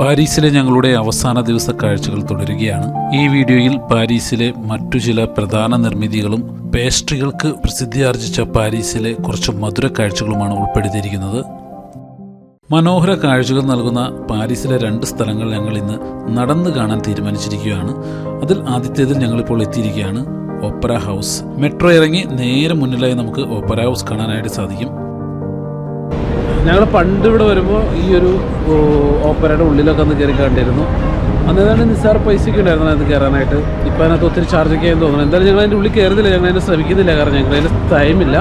പാരീസിലെ ഞങ്ങളുടെ അവസാന ദിവസ കാഴ്ചകൾ തുടരുകയാണ്. ഈ വീഡിയോയിൽ പാരീസിലെ മറ്റു ചില പ്രധാന നിർമ്മിതികളും പേസ്ട്രികൾക്ക് പ്രസിദ്ധിയാർജിച്ച പാരീസിലെ കുറച്ച് മധുര കാഴ്ചകളുമാണ് ഉൾപ്പെടുത്തിയിരിക്കുന്നത്. മനോഹര കാഴ്ചകൾ നൽകുന്ന പാരീസിലെ രണ്ട് സ്ഥലങ്ങൾ ഞങ്ങൾ ഇന്ന് നടന്നു കാണാൻ തീരുമാനിച്ചിരിക്കുകയാണ്. അതിൽ ആദ്യത്തേതിൽ ഞങ്ങളിപ്പോൾ എത്തിയിരിക്കുകയാണ്. Opera house. മെട്രോ ഇറങ്ങി നേരെ മുന്നിലായി നമുക്ക് ഓപ്പറ ഹൗസ് കാണാനായിട്ട് സാധിക്കും. ഞങ്ങൾ പണ്ട് ഇവിടെ വരുമ്പോൾ ഈ ഒരു ഓപ്പറയുടെ ഉള്ളിലൊക്കെ ഒന്ന് കയറി കണ്ടിരുന്നു. അന്നേതാണ് നിസ്സാര പൈസയ്ക്ക് ഉണ്ടായിരുന്നു അതിന് കയറാനായിട്ട് ഇപ്പം അതിനകത്ത് ഒത്തിരി ചാർജ് ഒക്കെ ആയെന്ന് തോന്നുന്നു. എന്തായാലും ഞങ്ങൾ അതിന്റെ ഉള്ളിൽ കയറുന്നില്ല ഞങ്ങൾ അതിന് ശ്രമിക്കുന്നില്ല. കാരണം ഞങ്ങൾ അതിന് ടൈമില്ല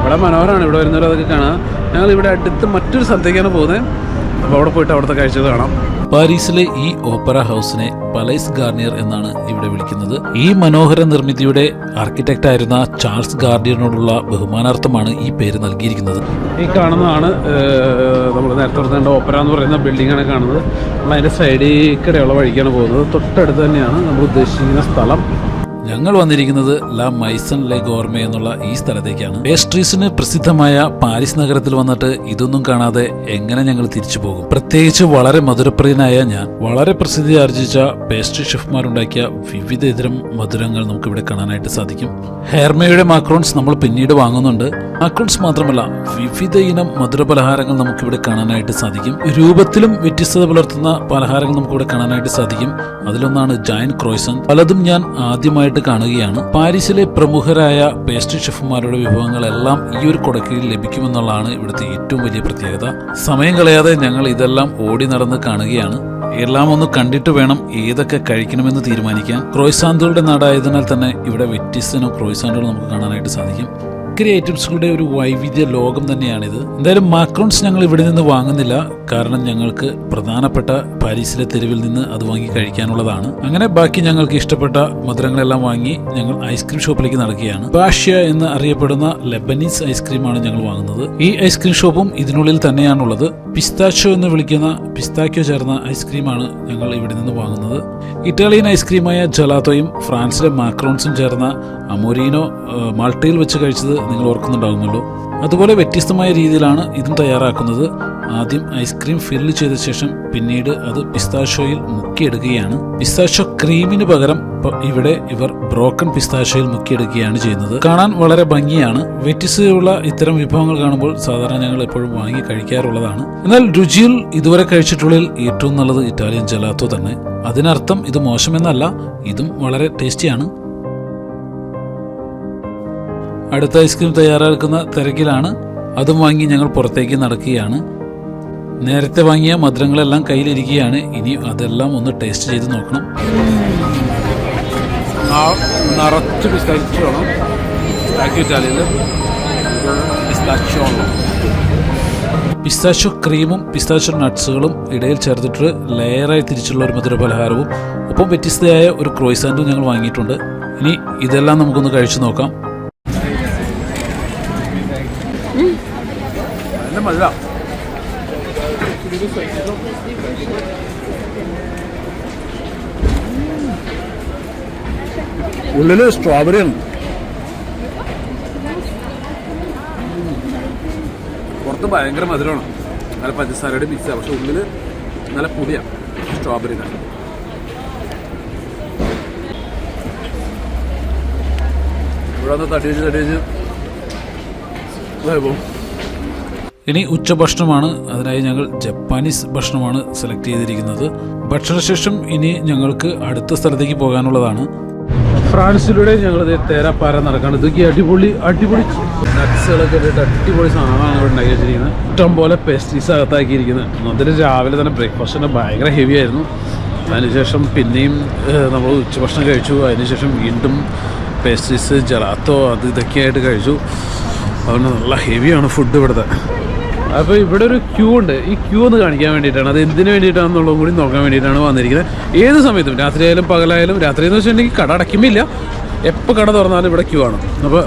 ഇവിടെ മനോഹരമാണ് ഇവിടെ വരുന്നവരതൊക്കെ കാണാം. ഞങ്ങൾ ഇവിടെ അടുത്ത് മറ്റൊരു സ്ഥലത്തേക്കാണ് പോകുന്നത്. അപ്പോൾ അവിടെ പോയിട്ട് അവിടുത്തെ കാഴ്ചകൾ കാണാം. പാരീസിലെ ഈ ഓപ്പറ ഹൗസിനെ പലൈസ് ഗാർണിയർ എന്നാണ് ഇവിടെ വിളിക്കുന്നത്. ഈ മനോഹര നിർമ്മിതിയുടെ ആർക്കിടെക്റ്റ് ആയിരുന്ന ചാൾസ് ഗാർഡിയനോടുള്ള ബഹുമാനാർത്ഥമാണ് ഈ പേര് നൽകിയിരിക്കുന്നത്. ഈ കാണുന്നതാണ് നമ്മൾ നേരത്തെ പറഞ്ഞ ഓപ്പറ എന്ന് പറയുന്ന ബിൽഡിങ്ങാണ് കാണുന്നത്. നമ്മൾ അതിന്റെ സൈഡിൽ കൂടെയുള്ള വഴിക്കാണ് പോകുന്നത്. തൊട്ടടുത്ത് തന്നെയാണ് നമ്മൾ ഉദ്ദേശിക്കുന്ന സ്ഥലം. ഞങ്ങൾ വന്നിരിക്കുന്നത് ല മൈസൺ ലെ ഗോർമെ എന്നുള്ള ഈ സ്ഥലത്തേക്കാണ്. പേസ്ട്രീസിന് പ്രസിദ്ധമായ പാരീസ് നഗരത്തിൽ വന്നിട്ട് ഇതൊന്നും കാണാതെ എങ്ങനെ ഞങ്ങൾ തിരിച്ചു പോകും? പ്രത്യേകിച്ച് വളരെ മധുരപ്രിയനായ ഞാൻ വളരെ പ്രസിദ്ധി ആർജിച്ച പേസ്ട്രി ഷെഫ്മാരുണ്ടാക്കിയ വിവിധ ഇതരം മധുരങ്ങൾ നമുക്ക് ഇവിടെ കാണാനായിട്ട് സാധിക്കും. ഹെർമയുടെ മാക്രോൺസ് നമ്മൾ പിന്നീട് വാങ്ങുന്നുണ്ട്. മാക്രോൺസ് മാത്രമല്ല വിവിധ ഇനം മധുര പലഹാരങ്ങൾ നമുക്കിവിടെ കാണാനായിട്ട് സാധിക്കും. രൂപത്തിലും വ്യത്യസ്തത പുലർത്തുന്ന പലഹാരങ്ങൾ നമുക്ക് ഇവിടെ കാണാനായിട്ട് സാധിക്കും. അതിലൊന്നാണ് ജയൻ ക്രോയ്സൺ. പലതും ഞാൻ ആദ്യമായിട്ട് കാണുകയാണ്. പാരീസിലെ പ്രമുഖരായ പേസ്ട്രി ഷെഫുമാരുടെ വിഭവങ്ങളെല്ലാം ഈ ഒരു കൊടക്കയിൽ ലഭിക്കുമെന്നുള്ളതാണ് ഇവിടുത്തെ ഏറ്റവും വലിയ പ്രത്യേകത. സമയം കളയാതെ ഞങ്ങൾ ഇതെല്ലാം ഓടി നടന്ന് കാണുകയാണ്. എല്ലാം ഒന്ന് കണ്ടിട്ട് വേണം ഏതൊക്കെ കഴിക്കണമെന്ന് തീരുമാനിക്കാൻ. ക്രോയ്സാന്തുകളുടെ നാടായതിനാൽ തന്നെ ഇവിടെ വ്യത്യസ്തനോ ക്രോയ്സാന്തുകൾ നമുക്ക് കാണാനായിട്ട് സാധിക്കും. ബേക്കറി ഐറ്റംസുകളുടെ ഒരു വൈവിധ്യ ലോകം തന്നെയാണിത്. എന്തായാലും മാക്രോൺസ് ഞങ്ങൾ ഇവിടെ നിന്ന് വാങ്ങുന്നില്ല. കാരണം ഞങ്ങൾക്ക് പ്രധാനപ്പെട്ട പാരീസിലെ തെരുവിൽ നിന്ന് അത് വാങ്ങി കഴിക്കാനുള്ളതാണ്. അങ്ങനെ ബാക്കി ഞങ്ങൾക്ക് ഇഷ്ടപ്പെട്ട മധുരങ്ങളെല്ലാം വാങ്ങി ഞങ്ങൾ ഐസ്ക്രീം ഷോപ്പിലേക്ക് നടക്കുകയാണ്. ബാഷ്യ എന്ന് അറിയപ്പെടുന്ന ലെബനീസ് ഐസ്ക്രീമാണ് ഞങ്ങൾ വാങ്ങുന്നത്. ഈ ഐസ്ക്രീം ഷോപ്പും ഇതിനുള്ളിൽ തന്നെയാണുള്ളത്. പിസ്താച്ചോ എന്ന് വിളിക്കുന്ന പിസ്താക്കോ ചേർന്ന ഐസ്ക്രീമാണ് ഞങ്ങൾ ഇവിടെ നിന്ന് വാങ്ങുന്നത്. ഇറ്റാലിയൻ ഐസ്ക്രീമായ ജലാത്തോയും ഫ്രാൻസിലെ മാക്രോൺസും ചേർന്ന അമോരീനോ മാൾട്ടയിൽ വെച്ച് കഴിച്ചത് നിങ്ങൾ ഓർക്കുന്നുണ്ടാകുമല്ലോ അതുപോലെ വ്യത്യസ്തമായ രീതിയിലാണ് ഇതും തയ്യാറാക്കുന്നത്. ആദ്യം ഐസ്ക്രീം ഫില്ല് ചെയ്ത ശേഷം പിന്നീട് അത് പിസ്താഷോയിൽ മുക്കിയെടുക്കുകയാണ്. പിസ്താഷോ ക്രീമിന് പകരം ഇവിടെ ഇവർ ബ്രോക്കൺ പിസ്താഷോയിൽ മുക്കിയെടുക്കുകയാണ് ചെയ്യുന്നത്. കാണാൻ വളരെ ഭംഗിയാണ്. വ്യത്യസ്തതയുള്ള ഇത്തരം വിഭവങ്ങൾ കാണുമ്പോൾ സാധാരണ ഞങ്ങൾ എപ്പോഴും വാങ്ങി കഴിക്കാറുള്ളതാണ്. എന്നാൽ രുചിയിൽ ഇതുവരെ കഴിച്ചിട്ടുള്ളതിൽ ഏറ്റവും നല്ലത് ഇറ്റാലിയൻ ജലാത്തോ തന്നെ. അതിനർത്ഥം ഇത് മോശമെന്നല്ല ഇതും വളരെ ടേസ്റ്റിയാണ് അടുത്ത ഐസ്ക്രീം തയ്യാറാക്കുന്ന തിരക്കിലാണ്. അതും വാങ്ങി ഞങ്ങൾ പുറത്തേക്ക് നടക്കുകയാണ്. നേരത്തെ വാങ്ങിയ മധുരങ്ങളെല്ലാം കയ്യിലിരിക്കുകയാണ്. ഇനി അതെല്ലാം ഒന്ന് ടേസ്റ്റ് ചെയ്ത് നോക്കണം. നിറച്ച് പിസ്താച്ചോ വേണം. പിസ്താച്ചോ ക്രീമും പിസ്താച്ചോ നട്ട്സുകളും ഇടയിൽ ചേർത്തിട്ട് ലെയറായി തിരിച്ചുള്ള ഒരു മധുര പലഹാരവും ഒപ്പം വ്യത്യസ്തയായ ഒരു ക്രോയ്സാൻഡും ഞങ്ങൾ വാങ്ങിയിട്ടുണ്ട്. ഇനി ഇതെല്ലാം നമുക്കൊന്ന് കഴിച്ചു നോക്കാം. മഴ ഉള്ളിൽ സ്ട്രോബെറിയാണ് പുറത്ത് ഭയങ്കര മധുരമാണ്. നല്ല പഞ്ചസാരയുടെ മിക്സാണ് പക്ഷെ ഉള്ളിൽ നല്ല പുതിയ സ്ട്രോബെറി ഇവിടെ ഒന്ന് തട്ടി വെച്ച് പോകും ഇനി ഉച്ചഭക്ഷണമാണ്. അതിനായി ഞങ്ങൾ ജപ്പാനീസ് ഭക്ഷണമാണ് സെലക്ട് ചെയ്തിരിക്കുന്നത്. ഭക്ഷണശേഷം ഇനി ഞങ്ങൾക്ക് അടുത്ത സ്ഥലത്തേക്ക് പോകാനുള്ളതാണ്. ഫ്രാൻസിലൂടെ ഞങ്ങൾ തേരാപ്പാര നടക്കാണ്. ഇതൊക്കെ അടിപൊളി അടിപൊളി നട്ട്സുകളൊക്കെ അടിപൊളി സാധനമാണ് ഇവിടെ ഉണ്ടാക്കി വെച്ചിരിക്കുന്നത് ഇഷ്ടം പോലെ പേസ്ട്രീസ് അകത്താക്കിയിരിക്കുന്നത്. അതിന് രാവിലെ തന്നെ ബ്രേക്ക്ഫാസ്റ്റിന് ഭയങ്കര ഹെവി ആയിരുന്നു. അതിനുശേഷം പിന്നെയും നമ്മൾ ഉച്ചഭക്ഷണം കഴിച്ചു. അതിനുശേഷം വീണ്ടും പേസ്ട്രീസ് ജലാത്തോ അത് ഇതൊക്കെ ആയിട്ട് കഴിച്ചു. അതുകൊണ്ട് നല്ല ഹെവിയാണ് ഫുഡ് ഇവിടുത്തെ. അപ്പോൾ ഇവിടെ ഒരു ക്യൂ ഉണ്ട്. ഈ ക്യൂ ഒന്ന് കാണിക്കാൻ വേണ്ടിയിട്ടാണ്. അത് എന്തിനു വേണ്ടിയിട്ടാണെന്നുള്ളതും കൂടി നോക്കാൻ വേണ്ടിയിട്ടാണ് വന്നിരിക്കുന്നത്. ഏത് സമയത്തും രാത്രിയായാലും പകലായാലും രാത്രി എന്ന് വെച്ചിട്ടുണ്ടെങ്കിൽ കട അടയ്ക്കുമില്ല എപ്പോൾ കട തുറന്നാലും ഇവിടെ ക്യൂ ആണ്. അപ്പോൾ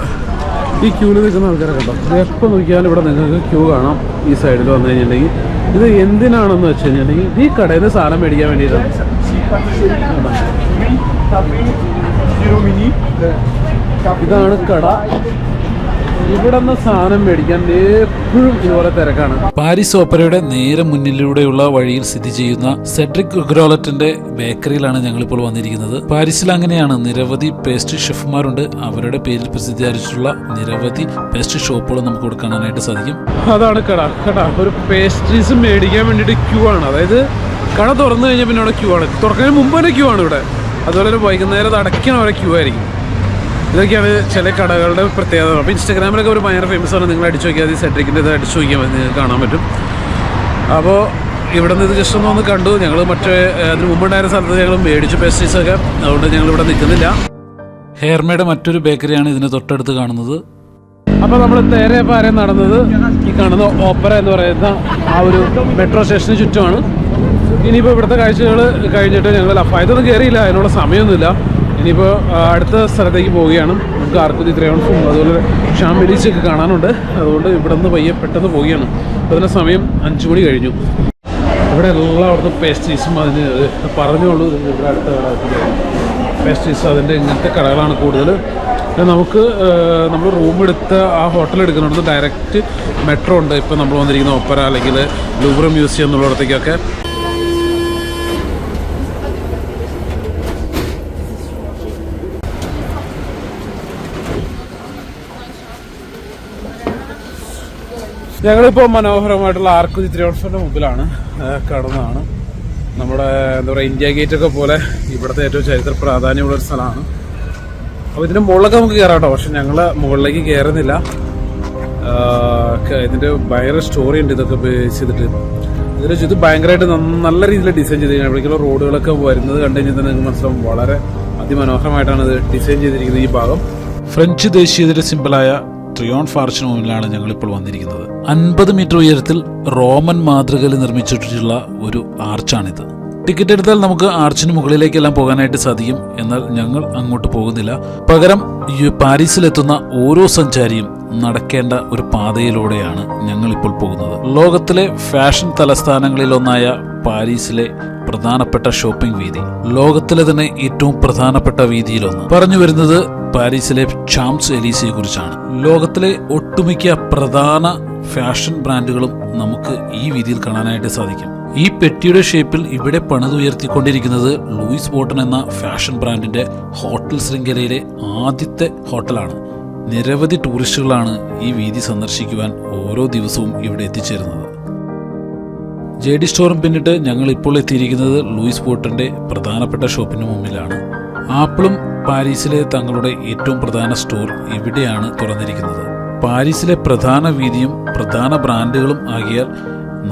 ഈ ക്യൂവിൽ നിൽക്കുന്ന ആൾക്കാരെ കണ്ടോ എപ്പോൾ നോക്കിയാലും ഇവിടെ നിങ്ങൾക്ക് ക്യൂ കാണാം. ഈ സൈഡിൽ വന്നു കഴിഞ്ഞിട്ടുണ്ടെങ്കിൽ. ഇത് എന്തിനാണെന്ന് വെച്ച് കഴിഞ്ഞിട്ടുണ്ടെങ്കിൽ ഈ കടയിൽ നിന്ന് സാധനം മേടിക്കാൻ വേണ്ടിയിട്ടാണ്. ഇതാണ് കട. ഇവിടെ നിന്ന് സാധനം മേടിക്കാൻ എപ്പോഴും ഇതുപോലെ തിരക്കാണ്. പാരീസ് ഓപ്പറയുടെ നേരെ മുന്നിലൂടെയുള്ള വഴിയിൽ സ്ഥിതി ചെയ്യുന്ന സെഡ്രിക് ഗ്രോലറ്റിന്റെ ബേക്കറിയിലാണ് ഞങ്ങളിപ്പോൾ വന്നിരിക്കുന്നത്. പാരീസിൽ അങ്ങനെയാണ് നിരവധി പേസ്ട്രി ഷെഫ്മാരുണ്ട്. അവരുടെ പേരിൽ പ്രസിദ്ധീകരിച്ചിട്ടുള്ള നിരവധി പേസ്ട്രി ഷോപ്പുകൾ നമുക്ക് ഇവിടെ കാണാനായിട്ട് സാധിക്കും. അതാണ് കട. കട. ഒരു പേസ്ട്രീസ് മേടിക്കാൻ വേണ്ടിയിട്ട് ക്യൂ ആണ്. അതായത് കട തുറന്നു കഴിഞ്ഞാൽ പിന്നെ അവിടെ ക്യൂ ആണ്. തുറക്കുന്നതിന് മുമ്പ് തന്നെ ക്യൂ ആണ് ഇവിടെ. അതുപോലെ വൈകുന്നേരം അത് അടയ്ക്കണ വരെ ക്യൂ ആയിരിക്കും. ഇതൊക്കെയാണ് ചില കടകളുടെ പ്രത്യേകത. അപ്പോൾ ഇൻസ്റ്റാഗ്രാമിലൊക്കെ ഒരു ഭയങ്കര ഫേമസ് ആണ്. നിങ്ങൾ അടിച്ചു നോക്കിയാൽ മതി. സെഡ്രിക്കിന്റെ ഇത് അടിച്ചു നോക്കിയാൽ മതി. നിങ്ങൾക്ക് കാണാൻ പറ്റും. അപ്പോൾ ഇവിടെ നിന്ന് ഇത് ജസ്റ്റ് ഒന്ന് വന്ന് കണ്ടു. ഞങ്ങൾ മറ്റേ അതിന് മുമ്പുണ്ടായിരുന്ന സ്ഥലത്ത് ഞങ്ങൾ മേടിച്ചു പേസ്ട്രീസൊക്കെ അതുകൊണ്ട് ഞങ്ങൾ ഇവിടെ നിൽക്കുന്നില്ല. ഹെയർമേയുടെ മറ്റൊരു ബേക്കറിയാണ് ഇതിന് തൊട്ടടുത്ത് കാണുന്നത്. അപ്പോൾ നമ്മൾ നേരെ പാരെ നടന്നത്? ഈ കാണുന്ന ഓപ്പറ എന്ന് പറയുന്ന ആ ഒരു മെട്രോ സ്റ്റേഷന് ചുറ്റുമാണ്. ഇനിയിപ്പോൾ ഇവിടുത്തെ കാഴ്ചകൾ കഴിഞ്ഞിട്ട് ഞങ്ങൾ ലഫായതൊന്നും കയറിയില്ല അതിനുള്ള സമയമൊന്നുമില്ല. ഇനിയിപ്പോൾ അടുത്ത സ്ഥലത്തേക്ക് പോവുകയാണ്. നമുക്ക് ആർക്കുതി ത്രയോൺസും അതുപോലെ ഷാം വെലീച്ചൊക്കെ കാണാനുണ്ട്. അതുകൊണ്ട് ഇവിടെ നിന്ന് പയ്യെ പെട്ടെന്ന് പോവുകയാണ്. അപ്പോൾ അതിന്റെ സമയം അഞ്ച് മണി കഴിഞ്ഞു. ഇവിടെ എല്ലായിടത്തും പേസ്ട്രീസും അതിന് പറഞ്ഞോളൂ ഇവിടെ അടുത്ത പേസ്ട്രീസ് അതിന്റെ ഇങ്ങനത്തെ കടകളാണ് കൂടുതൽ. നമുക്ക് നമ്മൾ റൂം എടുത്ത ആ ഹോട്ടൽ എടുക്കുന്നുണ്ട്. ഡയറക്റ്റ് മെട്രോ ഉണ്ട്. ഇപ്പോൾ നമ്മൾ വന്നിരിക്കുന്ന ഒപ്പര അല്ലെങ്കിൽ ലൂബ്ര മ്യൂസിയം എന്നുള്ളിടത്തേക്കൊക്കെ. ഞങ്ങളിപ്പോൾ മനോഹരമായിട്ടുള്ള ആർക്കുതി ത്രിയോൺസിന്റെ മുമ്പിലാണ് കടന്നാണ്. നമ്മുടെ എന്താ പറയുക ഇന്ത്യ ഗേറ്റൊക്കെ പോലെ ഇവിടുത്തെ ഏറ്റവും ചരിത്ര പ്രാധാന്യമുള്ള ഒരു സ്ഥലമാണ്. അപ്പോൾ ഇതിന്റെ മുകളിലൊക്കെ നമുക്ക് കയറാം കേട്ടോ പക്ഷെ ഞങ്ങൾ മുകളിലേക്ക് കയറുന്നില്ല ഇതിന്റെ ഭയങ്കര സ്റ്റോറി ഉണ്ട് ഇതൊക്കെ ചെയ്തിട്ട്. ഇതിൽ ചുറ്റും ഭയങ്കരമായിട്ട് നല്ല രീതിയിൽ ഡിസൈൻ ചെയ്ത് കഴിഞ്ഞാൽ റോഡുകളൊക്കെ വരുന്നത് കണ്ടു കഴിഞ്ഞാൽ തന്നെ നിങ്ങൾക്ക് മനസ്സിലാവും വളരെ അതിമനോഹരമായിട്ടാണ് ഇത് ഡിസൈൻ ചെയ്തിരിക്കുന്നത് ഈ ഭാഗം. ഫ്രഞ്ച് ദേശീയതയുടെ സിമ്പിളായ ട്രിയോൺ ഫാർച്ചിന് മുന്നിലാണ് ഞങ്ങൾ ഇപ്പോൾ വന്നിരിക്കുന്നത്. അൻപത് മീറ്റർ ഉയരത്തിൽ റോമൻ മാതൃകയിൽ നിർമ്മിച്ചിട്ടുള്ള ഒരു ആർച്ചാണിത്. ടിക്കറ്റ് എടുത്താൽ നമുക്ക് ആർച്ചിന് മുകളിലേക്കെല്ലാം പോകാനായിട്ട് സാധിക്കും. എന്നാൽ ഞങ്ങൾ അങ്ങോട്ട് പോകുന്നില്ല. പകരം പാരീസിലെത്തുന്ന ഓരോ സഞ്ചാരിയും നടക്കേണ്ട ഒരു പാതയിലൂടെയാണ് ഞങ്ങൾ ഇപ്പോൾ പോകുന്നത്. ലോകത്തിലെ ഫാഷൻ തലസ്ഥാനങ്ങളിലൊന്നായ പാരീസിലെ പ്രധാനപ്പെട്ട ഷോപ്പിംഗ് വീതി. ലോകത്തിലെ തന്നെ ഏറ്റവും പ്രധാനപ്പെട്ട വീതിയിലൊന്ന്. പറഞ്ഞു വരുന്നത് പാരീസിലെ ചാംസ് എലീസിയെ കുറിച്ചാണ്. ലോകത്തിലെ ഒട്ടുമിക്ക പ്രധാന ഫാഷൻ ബ്രാൻഡുകളും നമുക്ക് ഈ വീതിയിൽ കാണാനായിട്ട് സാധിക്കും. ഈ പെട്ടിയുടെ ഷേപ്പിൽ ഇവിടെ പണിതുയർത്തിക്കൊണ്ടിരിക്കുന്നത് ലൂയിസ് ബോട്ടൺ എന്ന ഫാഷൻ ബ്രാൻഡിന്റെ ഹോട്ടൽ ശൃംഖലയിലെ ആദ്യത്തെ ഹോട്ടലാണ്. നിരവധി ടൂറിസ്റ്റുകളാണ് ഈ വീതി സന്ദർശിക്കുവാൻ ഓരോ ദിവസവും ഇവിടെ എത്തിച്ചേരുന്നത്. ജെ ഡി സ്റ്റോറും പിന്നിട്ട് ഞങ്ങൾ ഇപ്പോൾ എത്തിയിരിക്കുന്നത് ലൂയിസ് വോട്ടന്റെ പ്രധാനപ്പെട്ട ഷോപ്പിന് മുമ്പിലാണ്. ആപ്പിളും പാരീസിലെ തങ്ങളുടെ ഏറ്റവും പ്രധാന സ്റ്റോർ ഇവിടെയാണ് തുറന്നിരിക്കുന്നത്. പാരീസിലെ പ്രധാന വീതിയും പ്രധാന ബ്രാൻഡുകളും ആകിയാൽ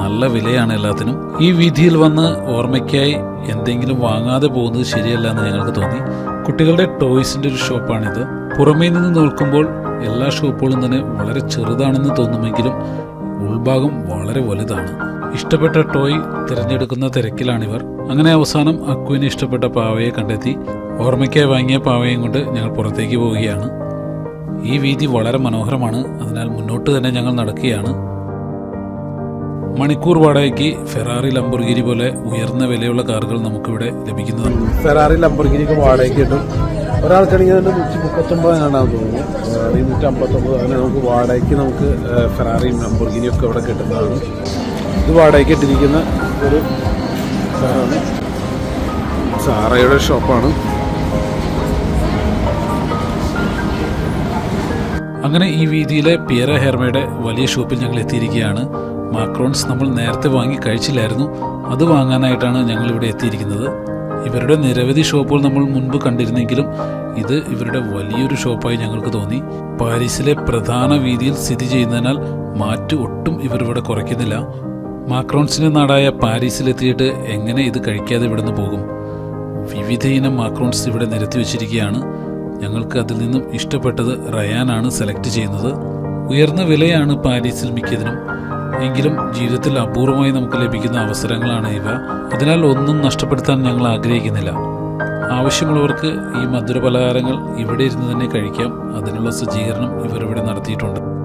നല്ല വിലയാണ് എല്ലാത്തിനും. ഈ വീതിയിൽ വന്ന് ഓർമ്മയ്ക്കായി എന്തെങ്കിലും വാങ്ങാതെ പോകുന്നത് ശരിയല്ല എന്ന് ഞങ്ങൾക്ക് തോന്നി. കുട്ടികളുടെ ടോയ്സിന്റെ ഒരു ഷോപ്പാണിത്. പുറമേ നിന്ന് നോക്കുമ്പോൾ എല്ലാ ഷോപ്പുകളും തന്നെ വളരെ ചെറുതാണെന്ന് തോന്നുമെങ്കിലും ഉൾഭാഗം വളരെ വലുതാണ്. ഇഷ്ടപ്പെട്ട ടോയ് തിരഞ്ഞെടുക്കുന്ന തിരക്കിലാണിവർ. അങ്ങനെ അവസാനം അക്കുവിന് ഇഷ്ടപ്പെട്ട പാവയെ കണ്ടെത്തി ഓർമ്മയ്ക്കായി വാങ്ങിയ പാവയും കൊണ്ട് ഞങ്ങൾ പുറത്തേക്ക് പോവുകയാണ്. ഈ വീതി വളരെ മനോഹരമാണ്. അതിനാൽ മുന്നോട്ട് തന്നെ ഞങ്ങൾ നടക്കുകയാണ്. മണിക്കൂർ വാടകയ്ക്ക് ഫെറാറി ലംബോർഗിരി പോലെ ഉയർന്ന വിലയുള്ള കാറുകൾ നമുക്കിവിടെ ലഭിക്കുന്നതാണ് ഫെറാറി ലംബുർഗിരിക്ക് വാടകയ്ക്ക് കിട്ടും. ഒരാൾക്കാണെങ്കിൽ അതിന്റെ നൂറ്റി മുപ്പത്തൊമ്പത് കാണാൻ തോന്നുന്നു നൂറ്റി അമ്പത്തൊമ്പത് അങ്ങനെ നമുക്ക് വാടകയ്ക്ക് നമുക്ക് ഫെറാറിയും ലംബർഗിനിയും ഒക്കെ ഇവിടെ കിട്ടുന്നതാണ്. ഇത് വാടകയ്ക്ക് ഇട്ടിരിക്കുന്ന ഒരു സാറയുടെ ഷോപ്പാണ്. അങ്ങനെ ഈ വീതിയിലെ പിയറ ഹെർമയുടെ വലിയ ഷോപ്പിൽ ഞങ്ങൾ എത്തിയിരിക്കുകയാണ്. മാക്രോൺസ് നമ്മൾ നേരത്തെ വാങ്ങി കഴിച്ചില്ലായിരുന്നു. അത് വാങ്ങാനായിട്ടാണ് ഞങ്ങൾ ഇവിടെ എത്തിയിരിക്കുന്നത്. ഇവരുടെ നിരവധി ഷോപ്പുകൾ നമ്മൾ മുൻപ് കണ്ടിരുന്നെങ്കിലും ഇത് ഇവരുടെ വലിയൊരു ഷോപ്പായി ഞങ്ങൾക്ക് തോന്നി. പാരീസിലെ പ്രധാന വീതിയിൽ സ്ഥിതി ചെയ്യുന്നതിനാൽ മാറ്റ് ഒട്ടും ഇവരിവിടെ കുറയ്ക്കുന്നില്ല. മാക്രോൺസിന്റെ നാടായ പാരീസിലെത്തിയിട്ട് എങ്ങനെ ഇത് കഴിക്കാതെ ഇവിടുന്ന് പോകും? വിവിധ ഇനം മാക്രോൺസ് ഇവിടെ നിരത്തി വെച്ചിരിക്കുകയാണ്. ഞങ്ങൾക്ക് അതിൽ നിന്നും ഇഷ്ടപ്പെട്ടത് റയാനാണ് സെലക്ട് ചെയ്യുന്നത്. ഉയർന്ന വിലയാണ് പാരീസിൽ മിക്കതിനും. എങ്കിലും ജീവിതത്തിൽ അപൂർവമായി നമുക്ക് ലഭിക്കുന്ന അവസരങ്ങളാണ് ഇവ. അതിനാൽ ഒന്നും നഷ്ടപ്പെടുത്താൻ ഞങ്ങൾ ആഗ്രഹിക്കുന്നില്ല. ആവശ്യമുള്ളവർക്ക് ഈ മധുര പലഹാരങ്ങൾ ഇവിടെ ഇരുന്ന് തന്നെ കഴിക്കാം. അതിനുള്ള സജ്ജീകരണം ഇവരിവിടെ നടത്തിയിട്ടുണ്ട്.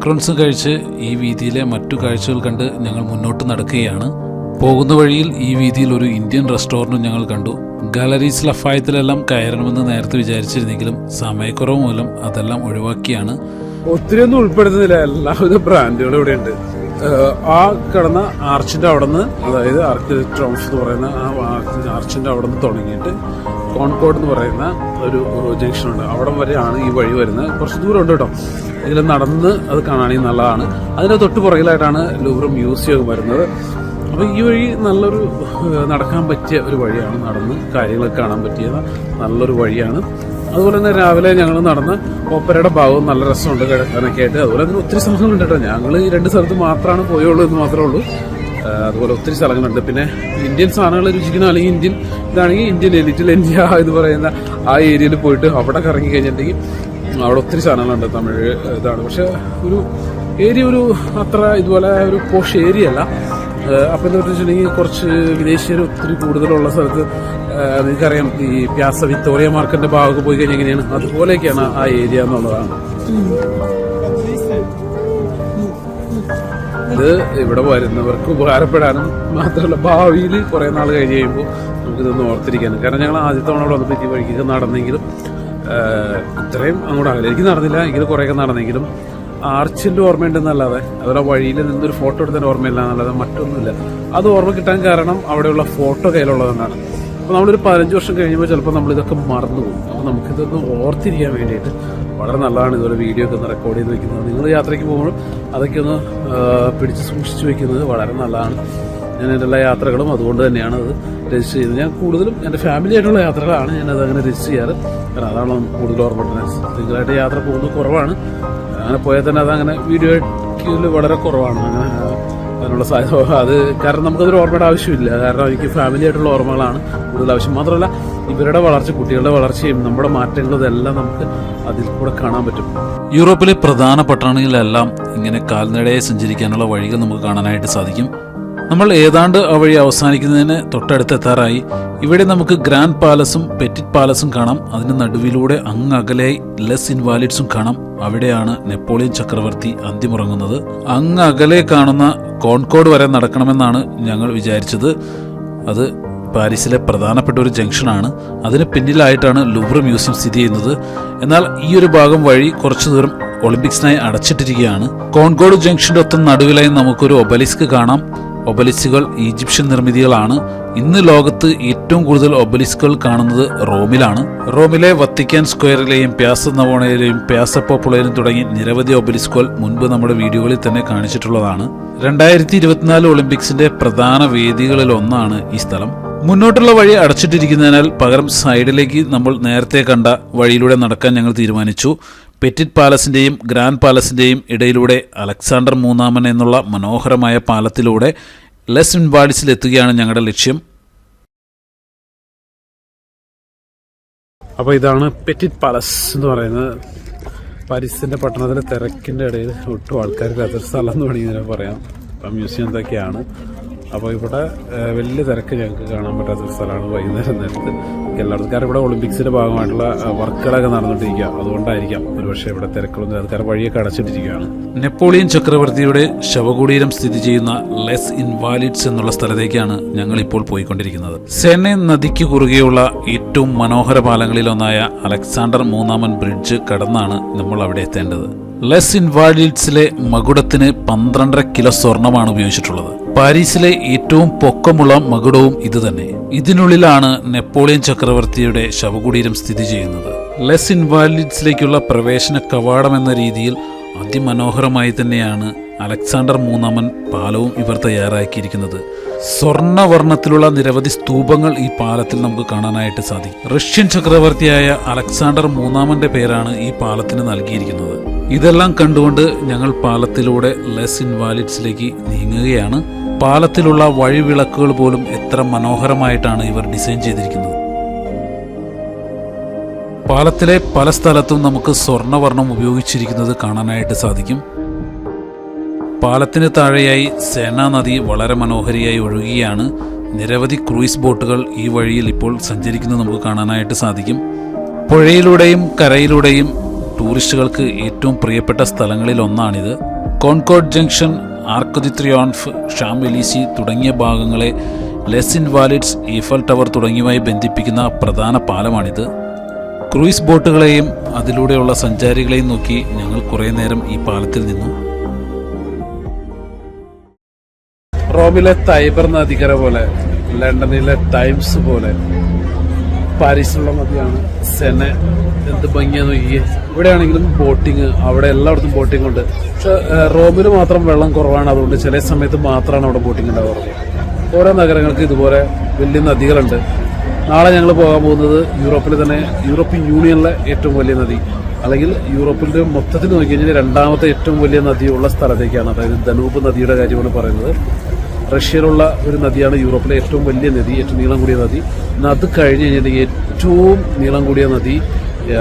മാക്രോൺസ് കഴിച്ച് ഈ വീതിയിലെ മറ്റു കാഴ്ചകൾ കണ്ട് ഞങ്ങൾ മുന്നോട്ട് നടക്കുകയാണ്. പോകുന്ന വഴിയിൽ ഈ വീതിയിൽ ഒരു ഇന്ത്യൻ റെസ്റ്റോറന്റും ഞങ്ങൾ കണ്ടു. ഗാലറീസ് ലഫായത്തിലെല്ലാം കയറണമെന്ന് നേരത്തെ വിചാരിച്ചിരുന്നെങ്കിലും സമയക്കുറവ് മൂലം അതെല്ലാം ഒഴിവാക്കിയാണ്. ഒത്തിരി ഒന്നും ഉൾപ്പെടുത്തുന്നില്ല. എല്ലാവിധ ബ്രാൻഡുകളും ഇവിടെ ഉണ്ട് ആ കിടന്ന ആർച്ചിന്റെ അവിടെ നിന്ന് അതായത് ആർക്ക് ട്രോംസ് എന്ന് പറയുന്ന ആ ആർച്ചിന്റെ അവിടെ നിന്ന് തുടങ്ങിയിട്ട് കോൺകോഡ് എന്ന് പറയുന്ന ഒരു ജംഗ്ഷൻ ഉണ്ട് അവിടെ വരെയാണ് ഈ വഴി വരുന്നത്. കുറച്ച് ദൂരം ഉണ്ട് കേട്ടോ. ഇതിൽ നടന്ന് അത് കാണാണെങ്കിൽ നല്ലതാണ്. അതിന്റെ തൊട്ട് പുറകിലായിട്ടാണ് ലൂവർ മ്യൂസിയം വരുന്നത്. അപ്പോൾ ഈ വഴി നല്ലൊരു നടക്കാൻ പറ്റിയ ഒരു വഴിയാണ് നടന്ന് കാര്യങ്ങൾ കാണാൻ പറ്റിയ നല്ലൊരു വഴിയാണ്. അതുപോലെ തന്നെ രാവിലെ ഞങ്ങൾ നടന്ന് ഓപ്പറയുടെ ഭാഗവും നല്ല രസമുണ്ട് കിടക്കാനൊക്കെ ആയിട്ട്. അതുപോലെ തന്നെ ഒത്തിരി സ്ഥലങ്ങളുണ്ട് കേട്ടോ. ഞങ്ങൾ ഈ രണ്ട് സ്ഥലത്ത് മാത്രമാണ് പോയുള്ളൂ എന്ന് മാത്രമേ ഉള്ളൂ. അതുപോലെ ഒത്തിരി സ്ഥലങ്ങളുണ്ട്. പിന്നെ ഇന്ത്യൻ സാധനങ്ങൾ രുചിക്കുന്ന അല്ലെങ്കിൽ ഇന്ത്യൻ ഇതാണെങ്കിൽ ഇന്ത്യൻ ലിറ്റിൽ ഇന്ത്യ എന്ന് പറയുന്ന ആ ഏരിയയിൽ പോയിട്ട് അവിടെ കറങ്ങി കഴിഞ്ഞിട്ടുണ്ടെങ്കിൽ അവിടെ ഒത്തിരി സാധനങ്ങളുണ്ട് തമിഴ് ഇതാണ്. പക്ഷെ ഒരു ഏരിയ ഒരു അത്ര ഇതുപോലെ ഒരു പോഷ് ഏരിയ അല്ല. അപ്പം എന്താ വെച്ചിട്ടുണ്ടെങ്കിൽ കുറച്ച് വിദേശീയർ ഒത്തിരി കൂടുതലുള്ള സ്ഥലത്ത് നിങ്ങൾക്കറിയാം ഈ പ്യാസ വിക്ടോറിയ മാർക്കറ്റിന്റെ ഭാഗമൊക്കെ പോയി കഴിഞ്ഞാൽ എങ്ങനെയാണ്? അതുപോലെയൊക്കെയാണ് ആ ഏരിയ എന്നുള്ളതാണ്. ഇത് ഇവിടെ വരുന്നവർക്ക് ഉപകാരപ്പെടാനും മാത്രമല്ല ഭാവിയിൽ കുറേ നാൾ കഴിഞ്ഞ് കഴിയുമ്പോൾ നമുക്കിതൊന്ന് ഓർത്തിരിക്കാനും. കാരണം ഞങ്ങൾ ആദ്യത്തെ തവണ അവിടെ വന്നപ്പോൾ ഈ വഴിക്കൊക്കെ നടന്നെങ്കിലും ഇത്രയും അങ്ങോട്ട് അകലേക്ക് നടന്നില്ല എങ്കിലും കുറേയൊക്കെ നടന്നെങ്കിലും ആർച്ചിന്റെ ഓർമ്മയുണ്ടെന്നല്ലാതെ അതുപോലെ വഴിയിൽ നിന്നൊരു ഫോട്ടോ എടുത്തതിന്റെ ഓർമ്മയില്ല എന്നല്ലാതെ മറ്റൊന്നുമില്ല. അത് ഓർമ്മ കിട്ടാൻ കാരണം അവിടെയുള്ള ഫോട്ടോ കയ്യിലുള്ളതുകൊണ്ടാണ് അപ്പോൾ നമ്മളൊരു പതിനഞ്ച് വർഷം കഴിയുമ്പോൾ ചിലപ്പോൾ നമ്മളിതൊക്കെ മറന്നു പോകും അപ്പോൾ നമുക്കിതൊന്ന് ഓർത്തിരിക്കാൻ വേണ്ടിയിട്ട് വളരെ നല്ലതാണ് ഇതുപോലെ വീഡിയോ ഒക്കെ ഒന്ന് റെക്കോർഡ് ചെയ്ത് വെക്കുന്നത്. നിങ്ങൾ യാത്രയ്ക്ക് പോകുമ്പോൾ അതൊക്കെ ഒന്ന് പിടിച്ച് സൂക്ഷിച്ച് വെക്കുന്നത് വളരെ നല്ലതാണ്. ഞാൻ എന്റെ എല്ലാ യാത്രകളും അതുകൊണ്ട് തന്നെയാണ് അത് രജിസ്റ്റർ ചെയ്യുന്നത്. ഞാൻ കൂടുതലും എന്റെ ഫാമിലി ആയിട്ടുള്ള യാത്രകളാണ് ഞാനത് അങ്ങനെ രജിസ്റ്റർ ചെയ്യാറ്. കാരണം അതാണ് കൂടുതൽ ഓർമ്മപ്പെടുന്നത് സിംഗിളായിട്ട് യാത്ര പോകുന്നത് കുറവാണ്. അങ്ങനെ പോയാൽ തന്നെ അതങ്ങനെ വീഡിയോ വളരെ കുറവാണ്. അങ്ങനെ അതിനുള്ള സാധ്യത. അത് കാരണം നമുക്കതൊരു ഓർമ്മയുടെ ആവശ്യമില്ല. കാരണം എനിക്ക് ഫാമിലി ആയിട്ടുള്ള ഓർമ്മകളാണ് കൂടുതൽ ആവശ്യം. മാത്രമല്ല ഇവരുടെ വളർച്ച കുട്ടികളുടെ വളർച്ചയും നമ്മുടെ മാറ്റങ്ങളും ഇതെല്ലാം നമുക്ക് അതിൽ കൂടെ കാണാൻ പറ്റും. യൂറോപ്പിലെ പ്രധാന പട്ടണങ്ങളിലെല്ലാം ഇങ്ങനെ കാൽനടയെ സഞ്ചരിക്കാനുള്ള വഴികൾ നമുക്ക് കാണാനായിട്ട് സാധിക്കും. നമ്മൾ ഏതാണ്ട് ആ വഴി അവസാനിക്കുന്നതിന് തൊട്ടടുത്തെത്താറായി ഇവിടെ നമുക്ക് ഗ്രാൻഡ് പാലസും പെറ്റിറ്റ് പാലസും കാണാം. അതിന് നടുവിലൂടെ അങ്ങ് അകലെ ലെസ് ഇൻവാലിഡ്സും കാണാം. അവിടെയാണ് നെപ്പോളിയൻ ചക്രവർത്തി അന്തിമുറങ്ങുന്നത് അങ്ങ് അകലെ കാണുന്ന കോൺകോഡ് വരെ നടക്കണമെന്നാണ് ഞങ്ങൾ വിചാരിച്ചത്. അത് പാരീസിലെ പ്രധാനപ്പെട്ട ഒരു ജംഗ്ഷനാണ്. അതിന് പിന്നിലായിട്ടാണ് ലൂബ്ര മ്യൂസിയം സ്ഥിതി ചെയ്യുന്നത്. എന്നാൽ ഈ ഒരു ഭാഗം വഴി കുറച്ചു ദൂരം ഒളിമ്പിക്സിനായി അടച്ചിട്ടിരിക്കുകയാണ്. കോൺകോഡ് ജംഗ്ഷന്റെ ഒത്ത നടുവിലായി നമുക്കൊരു ഒബലിസ്ക് കാണാം. ഒബലിസ്കുകൾ ഈജിപ്ഷ്യൻ നിർമ്മിതികളാണ്. ഇന്ന് ലോകത്ത് ഏറ്റവും കൂടുതൽ ഒബലിസ്കുകൾ കാണുന്നത് റോമിലാണ്. റോമിലെ വത്തിക്കാൻ സ്ക്വയറിലെയും പ്യാസ നവോണയിലെയും പ്യാസ പോപ്പുളയിലും തുടങ്ങി നിരവധി ഒബലിസ്കുകൾ മുൻപ് നമ്മുടെ വീഡിയോകളിൽ തന്നെ കാണിച്ചിട്ടുള്ളതാണ്. രണ്ടായിരത്തി ഇരുപത്തിനാല് ഒളിമ്പിക്സിന്റെ പ്രധാന വേദികളിൽ ഒന്നാണ് ഈ സ്ഥലം. മുന്നോട്ടുള്ള വഴി അടച്ചിട്ടിരിക്കുന്നതിനാൽ പകരം സൈഡിലേക്ക് നമ്മൾ നേരത്തെ കണ്ട വഴിയിലൂടെ നടക്കാൻ ഞങ്ങൾ തീരുമാനിച്ചു. പെറ്റിറ്റ് പാലസിന്റെയും ഗ്രാൻഡ് പാലസിന്റെയും ഇടയിലൂടെ അലക്സാണ്ടർ മൂന്നാമൻ എന്നുള്ള മനോഹരമായ പാലത്തിലൂടെ ലെസ് ഇൻവാഡിസിൽ എത്തുകയാണ് ഞങ്ങളുടെ ലക്ഷ്യം. അപ്പോൾ ഇതാണ് പെറ്റിറ്റ് പാലസ് എന്ന് പറയുന്നത്. പാരീസിന്റെ പട്ടണത്തിലെ തിരക്കിന്റെ ഇടയിൽ ഒട്ടും ആൾക്കാർക്ക് അതൊരു സ്ഥലം എന്ന് വേണമെങ്കിൽ പറയാം മ്യൂസിയം എന്തൊക്കെയാണ്? അപ്പോൾ ഇവിടെ വലിയ തിരക്ക് ഞങ്ങൾക്ക് കാണാൻ പറ്റാത്തൊരു സ്ഥലമാണ് വൈകുന്നേരം നേരത്ത്. എല്ലായിടത്തും കാരണം ഇവിടെ ഒളിമ്പിക്സിന്റെ ഭാഗമായിട്ടുള്ള വർക്കുകളൊക്കെ നടന്നിട്ടിരിക്കുക അതുകൊണ്ടായിരിക്കാം ഒരുപക്ഷെ ഇവിടെ തിരക്കുകളും. കാരണം വഴിയൊക്കെ അടച്ചിട്ടിരിക്കുകയാണ്. നെപ്പോളിയൻ ചക്രവർത്തിയുടെ ശവകുടീരം സ്ഥിതി ചെയ്യുന്ന ലെസ് ഇൻവാലിഡ്സ് എന്നുള്ള സ്ഥലത്തേക്കാണ് ഞങ്ങൾ ഇപ്പോൾ പോയിക്കൊണ്ടിരിക്കുന്നത്. സെനെ നദിക്ക് കുറുകെയുള്ള ഏറ്റവും മനോഹര പാലങ്ങളിലൊന്നായ അലക്സാണ്ടർ മൂന്നാമൻ ബ്രിഡ്ജ് കടന്നാണ് നമ്മൾ അവിടെ എത്തേണ്ടത്. ലെസ് ഇൻവാലിഡ്സിലെ മകുടത്തിന് പന്ത്രണ്ടര കിലോ സ്വർണമാണ് ഉപയോഗിച്ചിട്ടുള്ളത്. പാരീസിലെ ഏറ്റവും പൊക്കമുള്ള മകുടവും ഇതുതന്നെ. ഇതിനുള്ളിലാണ് നെപ്പോളിയൻ ചക്രവർത്തിയുടെ ശവകുടീരം സ്ഥിതി ചെയ്യുന്നത്. ലെസ് ഇൻവാലിഡ്സിലേക്കുള്ള പ്രവേശന കവാടം എന്ന രീതിയിൽ അതിമനോഹരമായി തന്നെയാണ് അലക്സാണ്ടർ മൂന്നാമൻ പാലവും ഇവർ തയ്യാറാക്കിയിരിക്കുന്നത്. സ്വർണവർണത്തിലുള്ള നിരവധി സ്തൂപങ്ങൾ ഈ പാലത്തിൽ നമുക്ക് കാണാനായിട്ട് സാധിക്കും. റഷ്യൻ ചക്രവർത്തിയായ അലക്സാണ്ടർ മൂന്നാമന്റെ പേരാണ് ഈ പാലത്തിന് നൽകിയിരിക്കുന്നത്. ഇതെല്ലാം കണ്ടുകൊണ്ട് ഞങ്ങൾ പാലത്തിലൂടെ ലെസ് ഇൻവാലിഡ്സിലേക്ക് നീങ്ങുകയാണ്. പാലത്തിലുള്ള വഴിവിളക്കുകൾ പോലും എത്ര മനോഹരമായിട്ടാണ് ഇവർ ഡിസൈൻ ചെയ്തിരിക്കുന്നത്. പാലത്തിലെ പല സ്ഥലത്തും നമുക്ക് സ്വർണവർണം ഉപയോഗിച്ചിരിക്കുന്നത് കാണാനായിട്ട് സാധിക്കും. പാലത്തിന് താഴെയായി സേനാ നദി വളരെ മനോഹരിയായി ഒഴുകിയാണ്. നിരവധി ക്രൂയിസ് ബോട്ടുകൾ ഈ വഴിയിൽ ഇപ്പോൾ സഞ്ചരിക്കുന്നത് നമുക്ക് കാണാനായിട്ട് സാധിക്കും. പുഴയിലൂടെയും കരയിലൂടെയും ടൂറിസ്റ്റുകൾക്ക് ഏറ്റവും പ്രിയപ്പെട്ട സ്ഥലങ്ങളിൽ ഒന്നാണിത്. Concorde junction Arc Triomphe Champs Elysees തുടങ്ങിയ ഭാഗങ്ങളെ Les Invalides Eiffel tower തുടങ്ങിയവയുമായി ബന്ധിപ്പിക്കുന്ന പ്രധാന പാലമാണിത്. ക്രൂയിസ് ബോട്ടുകളെയും അതിലൂടെയുള്ള സഞ്ചാരികളെയും നോക്കി ഞങ്ങൾ കുറേ നേരം ഈ പാലത്തിൽ നിന്നു. റോമിലെ തൈബർ നദികര പോലെ ലണ്ടനിലെ ടൈംസ് പോലെ പാരീസിലുള്ള നദിയാണ് സെന. എന്ത് ഭംഗിയാന്ന് നോക്കിയേ. ഇവിടെയാണെങ്കിലും ബോട്ടിങ് അവിടെ എല്ലായിടത്തും ബോട്ടിംഗ് ഉണ്ട്. പക്ഷെ റോമിൽ മാത്രം വെള്ളം കുറവാണ്. അതുകൊണ്ട് ചില സമയത്ത് മാത്രമാണ് അവിടെ ബോട്ടിംഗ് ഉണ്ടാവാറുള്ളത് ഓരോ നഗരങ്ങൾക്ക് ഇതുപോലെ വലിയ നദികളുണ്ട്. നാളെ ഞങ്ങൾ പോകാൻ പോകുന്നത് യൂറോപ്പിൽ തന്നെ യൂറോപ്യൻ യൂണിയനിലെ ഏറ്റവും വലിയ നദി. അല്ലെങ്കിൽ യൂറോപ്പിന്റെ മൊത്തത്തിൽ നോക്കി കഴിഞ്ഞാൽ രണ്ടാമത്തെ ഏറ്റവും വലിയ നദിയുള്ള സ്ഥലത്തേക്കാണ്. അതായത് ധനൂപ് നദിയുടെ കാര്യമാണ് പറയുന്നത്. റഷ്യയിലുള്ള ഒരു നദിയാണ് യൂറോപ്പിലെ ഏറ്റവും വലിയ നദി ഏറ്റവും നീളം കൂടിയ നദി. എന്നാൽ അത് കഴിഞ്ഞ് കഴിഞ്ഞാൽ ഏറ്റവും നീളം കൂടിയ നദി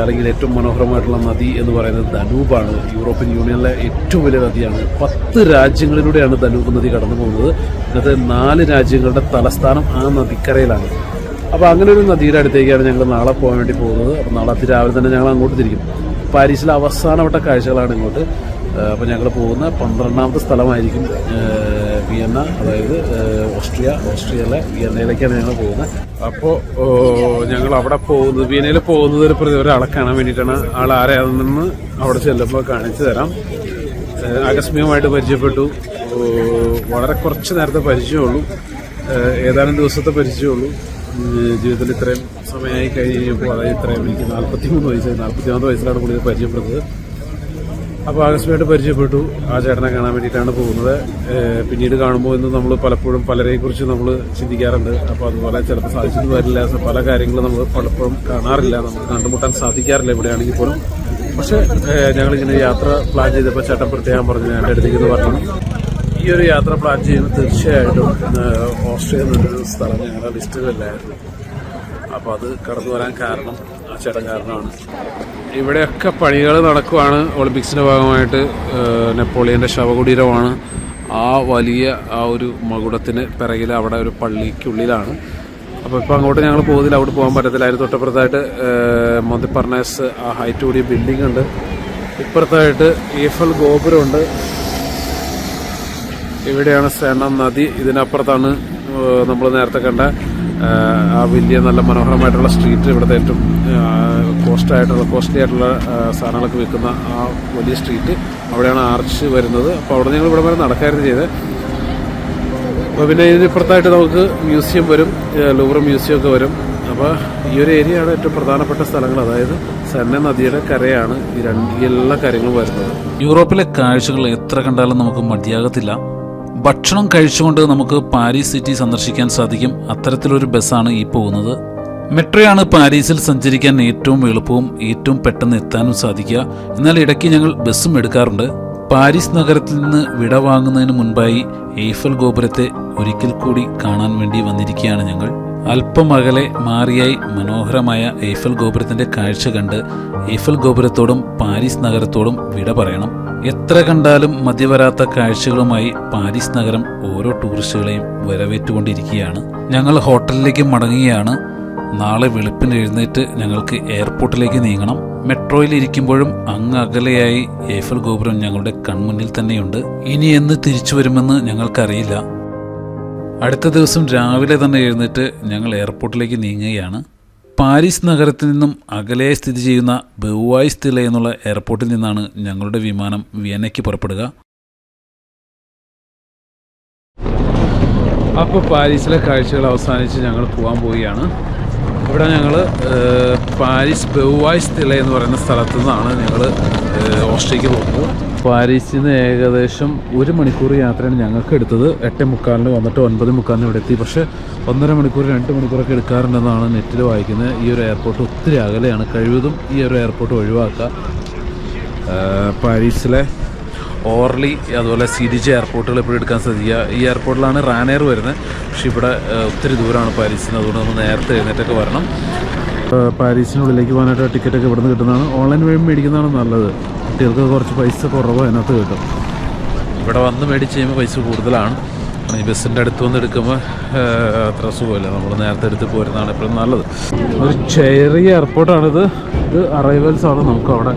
അല്ലെങ്കിൽ ഏറ്റവും മനോഹരമായിട്ടുള്ള നദി എന്ന് പറയുന്നത് ധനൂബാണ്. യൂറോപ്യൻ യൂണിയനിലെ ഏറ്റവും വലിയ നദിയാണ്. പത്ത് രാജ്യങ്ങളിലൂടെയാണ് ധനൂബ് നദി കടന്നു പോകുന്നത്. ഇന്നത്തെ നാല് രാജ്യങ്ങളുടെ തലസ്ഥാനം ആ നദിക്കരയിലാണ്. അപ്പോൾ അങ്ങനെ ഒരു നദിയുടെ അടുത്തേക്കാണ് ഞങ്ങൾ നാളെ പോകാൻ വേണ്ടി പോകുന്നത്. അപ്പോൾ നാളെ അതിരാവിലെ തന്നെ ഞങ്ങൾ അങ്ങോട്ട് തിരിക്കും. പാരീസിലെ അവസാനവട്ട കാഴ്ചകളാണ് ഇങ്ങോട്ട്. അപ്പോൾ ഞങ്ങൾ പോകുന്ന പന്ത്രണ്ടാമത്തെ സ്ഥലമായിരിക്കും വിയന്ന അതായത് ഓസ്ട്രിയ ഓസ്ട്രിയയിലെ വിയന്നയിലേക്കാണ് ഞങ്ങൾ പോകുന്നത്. അപ്പോൾ ഞങ്ങൾ അവിടെ പോകുന്നത് വിയന്നയിൽ പോകുന്നത് ഒരു പ്രതി ഒരാളെ കാണാൻ വേണ്ടിയിട്ടാണ് ആൾ ആരാണെന്ന് അവിടെ ചെല്ലുമ്പോൾ കാണിച്ചു തരാം. ആകസ്മികമായിട്ട് പരിചയപ്പെട്ടു. വളരെ കുറച്ച് നേരത്തെ പരിചയമുള്ളൂ. ഏതാനും ദിവസത്തെ പരിചയമുള്ളൂ. ജീവിതത്തിൽ ഇത്രയും സമയമായി കഴിഞ്ഞപ്പോൾ അതായത് ഇത്രയും എനിക്ക് നാൽപ്പത്തി മൂന്ന് വയസ്സായി നാൽപ്പത്തി നാൽപ്പത്തിമൂന്ന് വയസ്സിലാണ് കൂടുതൽ പരിചയപ്പെടുന്നത്. അപ്പോൾ ആകസ്മികമായിട്ട് പരിചയപ്പെട്ടു. ആ ചേട്ടനെ കാണാൻ വേണ്ടിയിട്ടാണ് പോകുന്നത്. പിന്നീട് കാണുമ്പോൾ ഇന്ന് നമ്മൾ പലപ്പോഴും പലരെക്കുറിച്ച് നമ്മൾ ചിന്തിക്കാറുണ്ട്. അപ്പോൾ അതുപോലെ ചിലപ്പോൾ സാധിച്ചിട്ട് വരില്ല. പല കാര്യങ്ങളും നമ്മൾ പലപ്പോഴും കാണാറില്ല. നമുക്ക് കണ്ടുമുട്ടാൻ സാധിക്കാറില്ല എവിടെയാണെങ്കിൽ പോലും. പക്ഷേ ഞങ്ങളിങ്ങനെ യാത്ര പ്ലാൻ ചെയ്തപ്പോൾ ചേട്ടൻ പ്രത്യേകം പറഞ്ഞു ഞാൻ അടുത്തേക്ക് പറഞ്ഞു ഈ ഒരു യാത്ര പ്ലാൻ ചെയ്യുന്നത് തീർച്ചയായിട്ടും ഓസ്ട്രേലിയ എന്നൊരു സ്ഥലം ഞങ്ങളുടെ ലിസ്റ്റിലല്ലായിരുന്നു. അപ്പോൾ അത് കടന്നു വരാൻ കാരണം കാരണമാണ് ഇവിടെയൊക്കെ പണികൾ നടക്കുവാണ്. ഒളിമ്പിക്സിന്റെ ഭാഗമായിട്ട് നെപ്പോളിയന്റെ ശവകുടീരമാണ്. ആ വലിയ ആ ഒരു മകുടത്തിന് പിറകിൽ അവിടെ ഒരു പള്ളിക്കുള്ളിലാണ്. അപ്പോൾ ഇപ്പോൾ അങ്ങോട്ട് ഞങ്ങൾ പോകുന്നില്ല. അവിടെ പോകാൻ പറ്റത്തില്ല. അതിന് തൊട്ടപ്പുറത്തായിട്ട് മൊന്തപ്പർണേസ് ആ ഹൈറ്റ് കൂടിയ ബിൽഡിംഗ് ഉണ്ട്. ഇപ്പുറത്തായിട്ട് ഈഫൽ ഗോപുരമുണ്ട് ഇവിടെയാണ് സെന നദി. ഇതിനപ്പുറത്താണ് നമ്മൾ നേരത്തെ കണ്ട ആ വലിയ നല്ല മനോഹരമായിട്ടുള്ള സ്ട്രീറ്റ് ഇവിടുത്തെ ഏറ്റവും കോസ്റ്റ് ആയിട്ടുള്ള കോസ്റ്റ്ലി ആയിട്ടുള്ള സാധനങ്ങളൊക്കെ വിൽക്കുന്ന ആ വലിയ സ്ട്രീറ്റ് അവിടെയാണ് ആർച്ച് വരുന്നത്. അപ്പോൾ അവിടെ ഞങ്ങൾ ഇവിടെ വരെ നടക്കായിരുന്നു ചെയ്തത് അപ്പോൾ പിന്നെ ഇതിനിപ്പുറത്തായിട്ട് നമുക്ക് മ്യൂസിയം വരും ലൂവർ മ്യൂസിയം ഒക്കെ വരും. അപ്പോൾ ഈ ഒരു ഏരിയയാണ് ഏറ്റവും പ്രധാനപ്പെട്ട സ്ഥലങ്ങൾ. അതായത് സെന്ന നദിയുടെ കരയാണ് ഈ രണ്ട് എല്ലാ കാര്യങ്ങളും വരുന്നത്. യൂറോപ്പിലെ കാഴ്ചകൾ എത്ര കണ്ടാലും നമുക്ക് മതിയാകത്തില്ല. ഭക്ഷണം കഴിച്ചുകൊണ്ട് നമുക്ക് പാരീസ് സിറ്റി സന്ദർശിക്കാൻ സാധിക്കും. അത്തരത്തിലൊരു ബസ്സാണ് ഈ പോകുന്നത്. മെട്രോയാണ് പാരീസിൽ സഞ്ചരിക്കാൻ ഏറ്റവും എളുപ്പവും ഏറ്റവും പെട്ടെന്ന് എത്താനും സാധിക്കുക. എന്നാൽ ഇടയ്ക്ക് ഞങ്ങൾ ബസ്സും എടുക്കാറുണ്ട്. പാരീസ് നഗരത്തിൽ നിന്ന് വിട വാങ്ങുന്നതിന് മുൻപായി എയ്ഫൽ ഗോപുരത്തെ ഒരിക്കൽ കൂടി കാണാൻ വേണ്ടി വന്നിരിക്കുകയാണ് ഞങ്ങൾ. അല്പം അകലെ മാറിയായി മനോഹരമായ എയ്ഫൽ ഗോപുരത്തിന്റെ കാഴ്ച കണ്ട് എയ്ഫൽ ഗോപുരത്തോടും പാരീസ് നഗരത്തോടും വിട പറയണം. എത്ര കണ്ടാലും മതിവരാത്ത കാഴ്ചകളുമായി പാരീസ് നഗരം ഓരോ ടൂറിസ്റ്റുകളെയും വരവേറ്റുകൊണ്ടിരിക്കുകയാണ്. ഞങ്ങൾ ഹോട്ടലിലേക്ക് മടങ്ങുകയാണ്. നാളെ വെളുപ്പിന് എഴുന്നേറ്റ് ഞങ്ങൾക്ക് എയർപോർട്ടിലേക്ക് നീങ്ങണം. മെട്രോയിൽ ഇരിക്കുമ്പോഴും അങ്ങ് അകലെയായി ഏഫൽ ഗോപുരം ഞങ്ങളുടെ കൺമുന്നിൽ തന്നെയുണ്ട്. ഇനി എന്ന് തിരിച്ചു വരുമെന്ന് ഞങ്ങൾക്കറിയില്ല. അടുത്ത ദിവസം രാവിലെ തന്നെ എഴുന്നേറ്റ് ഞങ്ങൾ എയർപോർട്ടിലേക്ക് നീങ്ങുകയാണ്. പാരീസ് നഗരത്തിൽ നിന്നും അകലെ സ്ഥിതി ചെയ്യുന്ന ബെവായ് സ്ഥില എന്നുള്ള എയർപോർട്ടിൽ നിന്നാണ് ഞങ്ങളുടെ വിമാനം വിയനയ്ക്ക് പുറപ്പെടുക. അപ്പോൾ പാരീസിലെ കാഴ്ചകൾ അവസാനിച്ച് ഞങ്ങൾ പോകാൻ പോവുകയാണ്. ഇവിടെ ഞങ്ങൾ പാരീസ് ബെവായ്സ് തിള എന്ന് പറയുന്ന സ്ഥലത്തു നിന്നാണ് ഞങ്ങൾ ഓസ്ട്രേലിയക്ക് പോകുന്നത്. പാരീസിൽ നിന്ന് ഏകദേശം ഒരു മണിക്കൂർ യാത്രയാണ് ഞങ്ങൾക്ക് എടുത്തത്. എട്ട് മുക്കാലിന് വന്നിട്ട് ഒൻപത് മുക്കാലിന് ഇവിടെ എത്തി. പക്ഷേ ഒന്നര മണിക്കൂർ രണ്ട് മണിക്കൂറൊക്കെ എടുക്കാറുണ്ടെന്നാണ് നെറ്റിൽ വായിക്കുന്നത്. ഈ ഒരു എയർപോർട്ട് ഒത്തിരി അകലെയാണ്. കഴിവതും ഈ ഒരു എയർപോർട്ട് ഒഴിവാക്കുക. പാരീസിലെ ഓർലി അതുപോലെ സി ഡി ജി എയർപോർട്ടുകൾ എപ്പോഴും എടുക്കാൻ സാധിക്കുക ഈ എയർപോർട്ടിലാണ് റാനെയർ വരുന്നത്. പക്ഷെ ഇവിടെ ഒത്തിരി ദൂരമാണ് പാരീസിന് അതുകൊണ്ട് നമ്മൾ നേരത്തെ എഴുന്നേറ്റൊക്കെ വരണം. പാരീസിനുള്ളിലേക്ക് പോകാനായിട്ട് ടിക്കറ്റൊക്കെ ഇവിടെ നിന്ന് കിട്ടുന്നതാണ്. ഓൺലൈൻ വഴി മേടിക്കുന്നതാണ് നല്ലത്. കുട്ടികൾക്ക് കുറച്ച് പൈസ കുറവ് അതിനകത്ത് കിട്ടും. ഇവിടെ വന്ന് മേടിച്ച് കഴിയുമ്പോൾ പൈസ കൂടുതലാണ്. ഈ ബസ്സിന്റെ അടുത്ത് വന്ന് എടുക്കുമ്പോൾ അത്ര സുഖമില്ല. നമ്മൾ നേരത്തെ എടുത്ത് പോരുന്നതാണ് എപ്പോഴും നല്ലത്. ഒരു ചെറിയ എയർപോർട്ടാണിത് ഇത് അറൈവൽസ് ആണ്. നമുക്ക് അവിടെ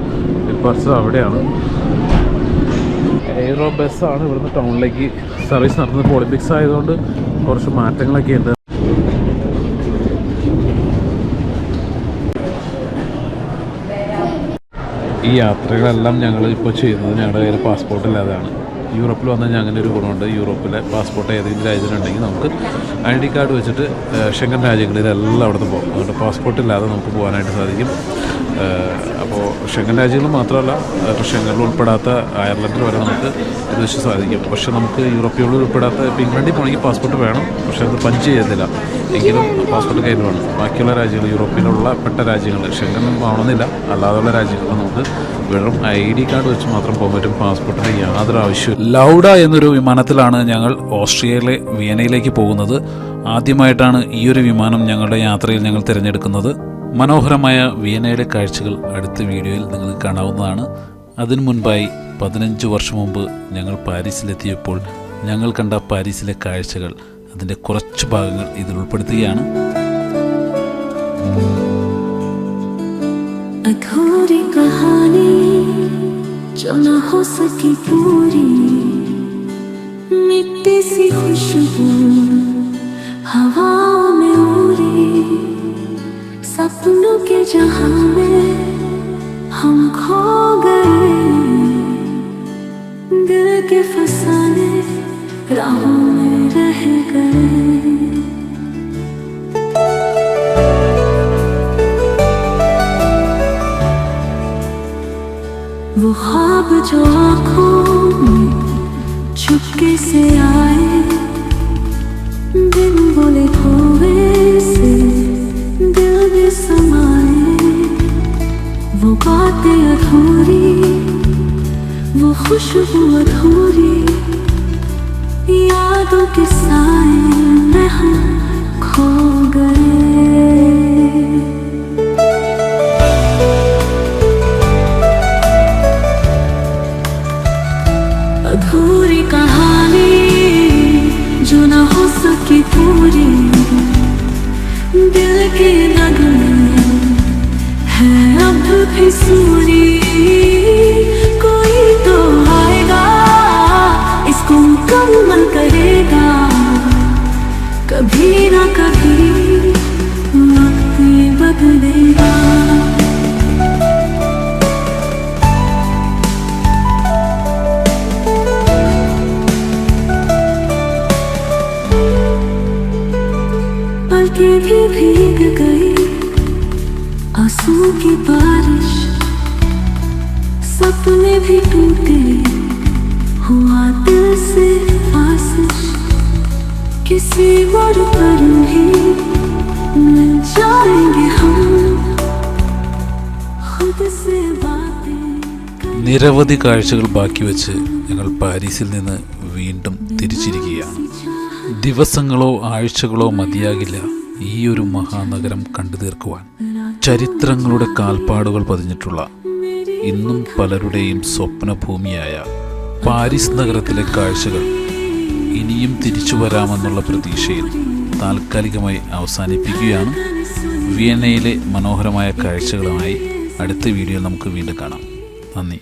ഡിപ്പാർച്ചർ അവിടെയാണ്. എയ്റോ ബസ്സാണ് ഇവിടുന്ന് ടൗണിലേക്ക് സർവീസ് നടത്തുന്നത്. ഒളിമ്പിക്സ് ആയതുകൊണ്ട് കുറച്ച് മാറ്റങ്ങളൊക്കെ ഉണ്ട്. ഈ യാത്രകളെല്ലാം ഞങ്ങൾ ഇപ്പോൾ ചെയ്യുന്നത് ഞങ്ങളുടെ കയ്യിൽ പാസ്പോർട്ട് ഇല്ലാതെയാണ്. യൂറോപ്പിൽ വന്നാൽ അങ്ങനെ ഒരു ഗുണമുണ്ട്. യൂറോപ്പിലെ പാസ്പോർട്ട് ഏതെങ്കിലും രാജ്യത്തിലുണ്ടെങ്കിൽ നമുക്ക് ഐ ഡി കാർഡ് വെച്ചിട്ട് ഷെങ്കൻ രാജ്യങ്ങളിലെല്ലാം അവിടുന്ന് പോകും. അതുകൊണ്ട് പാസ്പോർട്ട് ഇല്ലാതെ നമുക്ക് പോകാനായിട്ട് സാധിക്കും. അപ്പോൾ ഷെങ്കൻ രാജ്യങ്ങൾ മാത്രമല്ല ഇപ്പോൾ ഷെങ്കനിൽ ഉൾപ്പെടാത്ത അയർലൻഡിൽ വരെ നമുക്ക് ഇത് സാധിക്കും. പക്ഷെ നമുക്ക് യൂറോപ്പിയോട് ഉൾപ്പെടാത്ത ഇപ്പോൾ ഇംഗ്ലണ്ടിൽ പോകണമെങ്കിൽ പാസ്പോർട്ട് വേണം പക്ഷേ അത് പഞ്ച് ചെയ്യുന്നില്ല എങ്കിലും പാസ്പോർട്ട് കയ്യിൽ വേണം. ബാക്കിയുള്ള രാജ്യങ്ങൾ യൂറോപ്പിലുള്ള പെട്ട രാജ്യങ്ങൾ ഷെങ്കൻ ആവണമെന്നില്ല. അല്ലാതെയുള്ള രാജ്യങ്ങൾ നമുക്ക് വെറും ഐ ഡി കാർഡ് വെച്ച് മാത്രം പോകാൻ പറ്റും. പാസ്പോർട്ടിന് യാതൊരു ആവശ്യവും ലൗഡ എന്നൊരു വിമാനത്തിലാണ് ഞങ്ങൾ ഓസ്ട്രിയയിലെ വിയനയിലേക്ക് പോകുന്നത്. ആദ്യമായിട്ടാണ് ഈ ഒരു വിമാനം ഞങ്ങളുടെ യാത്രയിൽ ഞങ്ങൾ തിരഞ്ഞെടുക്കുന്നത്. മനോഹരമായ വിയനയിലെ കാഴ്ചകൾ അടുത്ത വീഡിയോയിൽ നിങ്ങൾക്ക് കാണാവുന്നതാണ് അതിനു മുൻപായി പതിനഞ്ച് വർഷം മുമ്പ് ഞങ്ങൾ പാരീസിലെത്തിയപ്പോൾ ഞങ്ങൾ കണ്ട പാരീസിലെ കാഴ്ചകൾ അതിൻ്റെ കുറച്ച് ഭാഗങ്ങൾ ഇതിൽ ഉൾപ്പെടുത്തുകയാണ് अधूरी कहानी जो न हो सकी पूरी मिट्टी सी खुशबू हवाओं में उड़ी सपनों के जहाँ में हम खो गए। दिल के फसाने राहों में रह गए। वो ख्वाब जो आँखों में चुपके से आए बिन बोले खोए बातें अधूरी, वो खुशबू अधूरी, यादों के साए में हम खो गए। अधूरी कहानी जो न हो सकी पूरी, दिल के नगमे भी सूरी कोई तो आएगा इसको मुकम्मल करेगा। कभी ना कभी वक्त बदलेगा। നിരവധി കാഴ്ചകൾ ബാക്കി വെച്ച് ഞങ്ങൾ പാരീസിൽ നിന്ന് വീണ്ടും തിരിച്ചിരിക്കുകയാണ്. ദിവസങ്ങളോ ആഴ്ചകളോ മതിയാകില്ല ഈ ഒരു മഹാനഗരം കണ്ടു തീർക്കുവാൻ. ചരിത്രങ്ങളുടെ കാൽപ്പാടുകൾ പതിഞ്ഞിട്ടുള്ള ഇന്നും പലരുടെയും സ്വപ്നഭൂമിയായ പാരീസ് നഗരത്തിലെ കാഴ്ചകൾ ഇനിയും തിരിച്ചു വരാമെന്നുള്ള പ്രതീക്ഷയിൽ താൽക്കാലികമായി അവസാനിപ്പിക്കുകയാണ്. വിയന്നയിലെ മനോഹരമായ കാഴ്ചകളുമായി അടുത്ത വീഡിയോ നമുക്ക് വീണ്ടും കാണാം. നന്ദി.